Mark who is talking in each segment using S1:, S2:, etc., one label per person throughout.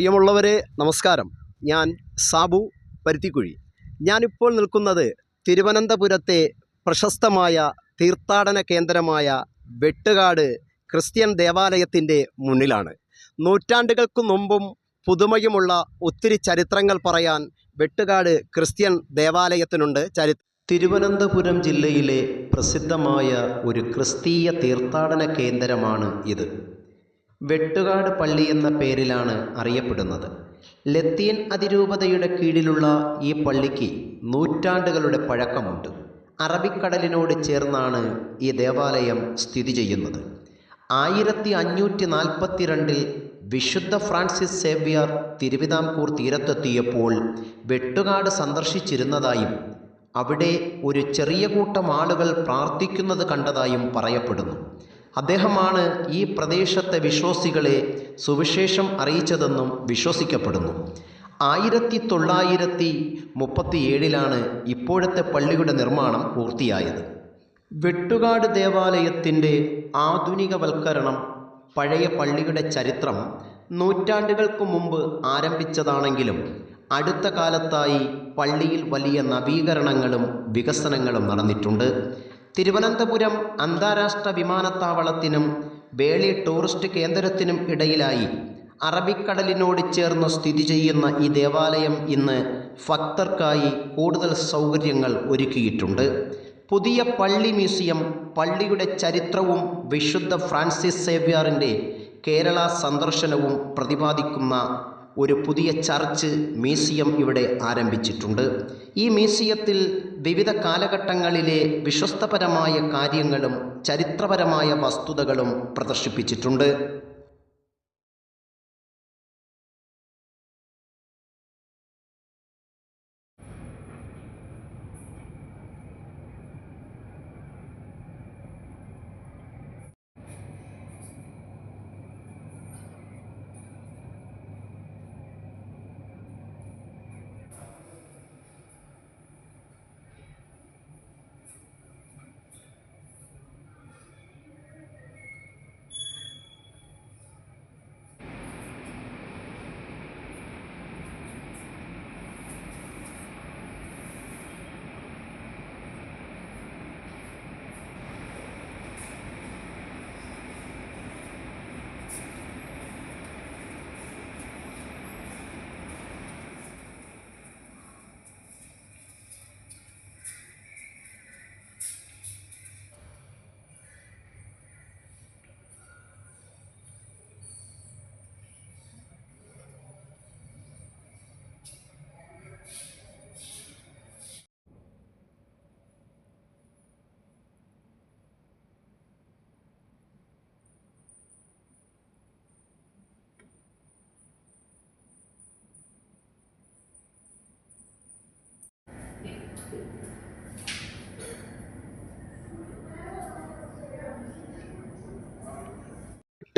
S1: പ്രിയമുള്ളവരെ നമസ്കാരം. ഞാൻ സാബു പരുത്തിക്കുഴി. ഞാനിപ്പോൾ നിൽക്കുന്നത് തിരുവനന്തപുരത്തെ പ്രശസ്തമായ തീർത്ഥാടന കേന്ദ്രമായ വെട്ടുകാട് ക്രിസ്ത്യൻ ദേവാലയത്തിന്റെ മുന്നിലാണ്. നൂറ്റാണ്ടുകൾക്ക് മുമ്പും പുതുമയുമുള്ള ഒത്തിരി ചരിത്രങ്ങൾ പറയാൻ വെട്ടുകാട് ക്രിസ്ത്യൻ ദേവാലയത്തിനുണ്ട്. ചരി തിരുവനന്തപുരം ജില്ലയിലെ പ്രസിദ്ധമായ ഒരു ക്രിസ്തീയ തീർത്ഥാടന കേന്ദ്രമാണ് ഇത്. വെട്ടുകാട് പള്ളി എന്ന പേരിലാണ് അറിയപ്പെടുന്നത്. ലത്തീൻ അതിരൂപതയുടെ കീഴിലുള്ള ഈ പള്ളിക്ക് നൂറ്റാണ്ടുകളുടെ പഴക്കമുണ്ട്. അറബിക്കടലിനോട് ചേർന്നാണ് ഈ ദേവാലയം സ്ഥിതി ചെയ്യുന്നത്. ആയിരത്തി അഞ്ഞൂറ്റി നാൽപ്പത്തിരണ്ടിൽ വിശുദ്ധ ഫ്രാൻസിസ് സേവ്യർ തിരുവിതാംകൂർ തീരത്തെത്തിയപ്പോൾ വെട്ടുകാട് സന്ദർശിച്ചിരുന്നതായും അവിടെ ഒരു ചെറിയ കൂട്ടം ആളുകൾ പ്രാർത്ഥിക്കുന്നത് കണ്ടതായും പറയപ്പെടുന്നു. അദ്ദേഹമാണ് ഈ പ്രദേശത്തെ വിശ്വാസികളെ സുവിശേഷം അറിയിച്ചതെന്നും വിശ്വസിക്കപ്പെടുന്നു. ആയിരത്തി തൊള്ളായിരത്തി മുപ്പത്തി ഏഴിലാണ് ഇപ്പോഴത്തെ പള്ളിയുടെ നിർമ്മാണം പൂർത്തിയായത്. വെട്ടുകാട് ദേവാലയത്തിന്റെ ആധുനികവൽക്കരണം പഴയ പള്ളിയുടെ ചരിത്രം നൂറ്റാണ്ടുകൾക്ക് മുമ്പ് ആരംഭിച്ചതാണെങ്കിലും അടുത്ത കാലത്തായി പള്ളിയിൽ വലിയ നവീകരണങ്ങളും വികസനങ്ങളും നടന്നിട്ടുണ്ട്. തിരുവനന്തപുരം അന്താരാഷ്ട്ര വിമാനത്താവളത്തിനും വേളി ടൂറിസ്റ്റ് കേന്ദ്രത്തിനും ഇടയിലായി അറബിക്കടലിനോട് ചേർന്ന് സ്ഥിതി ചെയ്യുന്ന ഈ ദേവാലയം ഇന്ന് ഭക്തർക്കായി കൂടുതൽ സൗകര്യങ്ങൾ ഒരുക്കിയിട്ടുണ്ട്. പുതിയ പള്ളി മ്യൂസിയം പള്ളിയുടെ ചരിത്രവും വിശുദ്ധ ഫ്രാൻസിസ് സേവ്യറിന്റെ കേരള സന്ദർശനവും പ്രതിപാദിക്കുന്ന ഒരു പുതിയ ചർച്ച് മ്യൂസിയം ഇവിടെ ആരംഭിച്ചിട്ടുണ്ട്. ഈ മ്യൂസിയത്തിൽ വിവിധ കാലഘട്ടങ്ങളിലെ വിശ്വസ്തപരമായ കാര്യങ്ങളും ചരിത്രപരമായ വസ്തുതകളും പ്രദർശിപ്പിച്ചിട്ടുണ്ട്.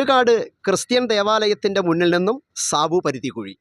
S1: വെട്ടുകാട് ക്രിസ്ത്യൻ ദേവാലയത്തിന്റെ മുന്നിൽ നിന്നും സാബു പരുത്തിക്കുഴി